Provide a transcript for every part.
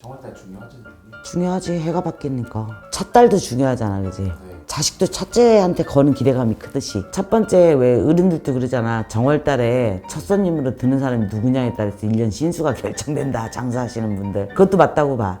정월달 중요하지? 중요하지 해가 바뀌니까. 첫 달도 중요하잖아 그지? 네. 자식도 첫째한테 거는 기대감이 크듯이. 첫 번째 왜 어른들도 그러잖아. 정월달에 첫 손님으로 드는 사람이 누구냐에 따라서 1년 신수가 결정된다 장사하시는 분들. 그것도 맞다고 봐.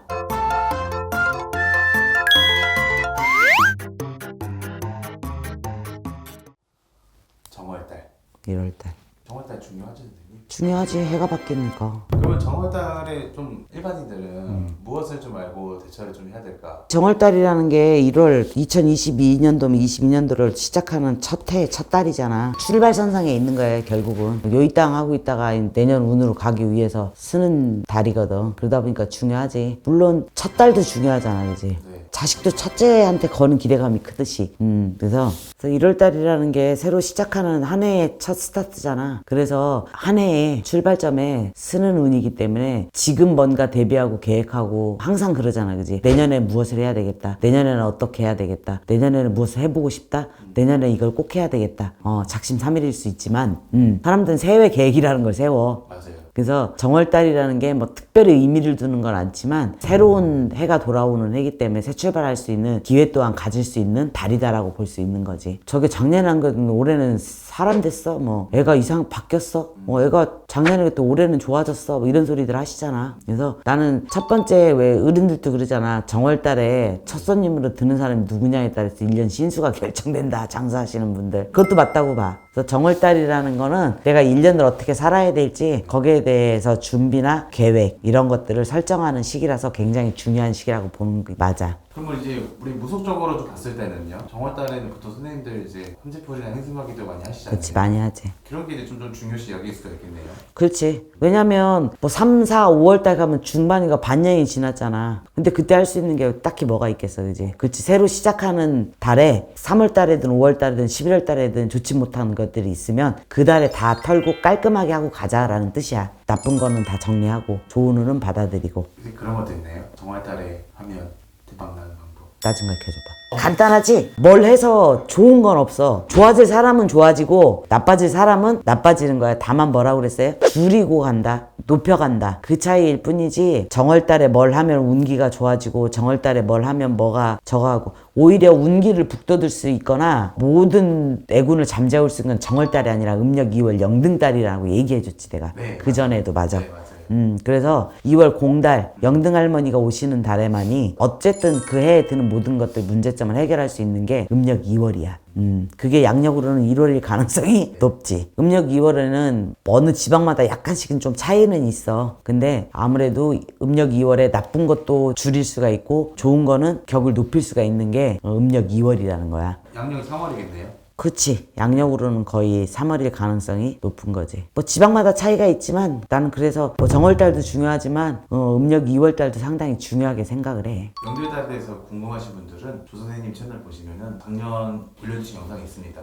정월달. 1월달 정월달 중요하지 선생님? 중요하지 해가 바뀌니까 그러면 정월달에 좀 일반인들은 음. 무엇을 좀 알고 대처를 좀 해야 될까? 정월달이라는 게 1월 2022년도면 22년도를 시작하는 첫 해, 첫 달이잖아. 출발선상에 있는 거야, 결국은. 요이 땅 하고 있다가 내년 운으로 가기 위해서 쓰는 달이거든. 그러다 보니까 중요하지. 물론 첫 달도 중요하잖아, 그지? 네. 자식도 첫째한테 거는 기대감이 크듯이. 음, 그래서, 1월달이라는 게 새로 시작하는 한 해의 첫 스타트잖아. 그래서 한 해의 출발점에 쓰는 운이기 때문에 지금 뭔가 대비하고 계획하고 항상 그러잖아. 그지? 내년에 무엇을 해야 되겠다. 내년에는 어떻게 해야 되겠다. 내년에는 무엇을 해보고 싶다. 내년에 이걸 꼭 해야 되겠다. 어, 작심 삼일일 수 있지만, 음, 사람들은 새해 계획이라는 걸 세워. 맞아요. 그래서 정월달이라는 게 뭐 특별히 의미를 두는 건 않지만 새로운 해가 돌아오는 해기 때문에 새 출발할 수 있는 기회 또한 가질 수 있는 달이다라고 볼 수 있는 거지. 저게 작년에 한 거는 올해는 사람 됐어. 뭐 애가 이상 바뀌었어. 뭐 애가 작년에 또 올해는 좋아졌어. 뭐 이런 소리들 하시잖아. 그래서 나는 첫 번째 왜 어른들도 그러잖아. 정월달에 첫 손님으로 드는 사람이 누구냐에 따라서 1년 신수가 결정된다. 장사하시는 분들. 그것도 맞다고 봐. 그래서 정월달이라는 거는 내가 1년을 어떻게 살아야 될지 거기에 대해서 준비나 계획 이런 것들을 설정하는 시기라서 굉장히 중요한 시기라고 보는 게 맞아. 그러면 이제 우리 무속적으로 좀 봤을 때는요. 정월 달에는 보통 선생님들 이제 혼제풀이나 행승하기도 많이 하시잖아요. 그렇지 많이 하지. 그런 게 이제 좀, 좀 중요시 여길 수가 있겠네요. 그렇지. 왜냐면 뭐 3, 4, 5월 달 가면 중반이가 반년이 지났잖아. 근데 그때 할 수 있는 게 딱히 뭐가 있겠어, 그지? 그렇지. 새로 시작하는 달에 3월 달에든 5월 달에든 11월 달에든 좋지 못한 것들이 있으면 그 달에 다 털고 깔끔하게 하고 가자라는 뜻이야. 나쁜 거는 다 정리하고 좋은 운은 받아들이고 이제 그런 것도 있네요. 정월 달에 하면 대박 나는 방법. 나좀 가르쳐줘봐. 간단하지? 뭘 해서 좋은 건 없어. 좋아질 사람은 좋아지고 나빠질 사람은 나빠지는 거야. 다만 뭐라고 그랬어요? 줄이고 간다. 높여간다. 그 차이일 뿐이지 정월달에 뭘 하면 운기가 좋아지고 정월달에 뭘 하면 뭐가 저거하고 오히려 운기를 북돋을 수 있거나 모든 애군을 잠재울 수 있는 건 정월달이 아니라 음력 2월 영등달이라고 얘기해줬지 내가. 네, 그 전에도 맞아. 네, 맞아요. 음, 그래서 2월 공달, 영등 할머니가 오시는 달에만이 어쨌든 그 해에 드는 모든 것들 문제점을 해결할 수 있는 게 음력 2월이야. 음, 그게 양력으로는 1월일 가능성이 높지. 음력 2월에는 어느 지방마다 약간씩은 좀 차이는 있어. 근데 아무래도 음력 2월에 나쁜 것도 줄일 수가 있고 좋은 거는 격을 높일 수가 있는 게 음력 2월이라는 거야. 양력이 3월이겠네요. 그치. 양력으로는 거의 3월일 가능성이 높은 거지. 뭐 지방마다 차이가 있지만 나는 그래서 뭐 정월달도 중요하지만 어, 음력 2월달도 상당히 중요하게 생각을 해. 명절달에 대해서 궁금하신 분들은 조 선생님 채널 보시면은 작년 올려주신 영상이 있습니다.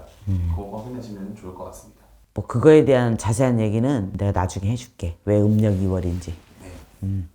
그거 확인하시면 좋을 것 같습니다. 뭐 그거에 대한 자세한 얘기는 내가 나중에 해줄게. 왜 음력 2월인지. 네. 음.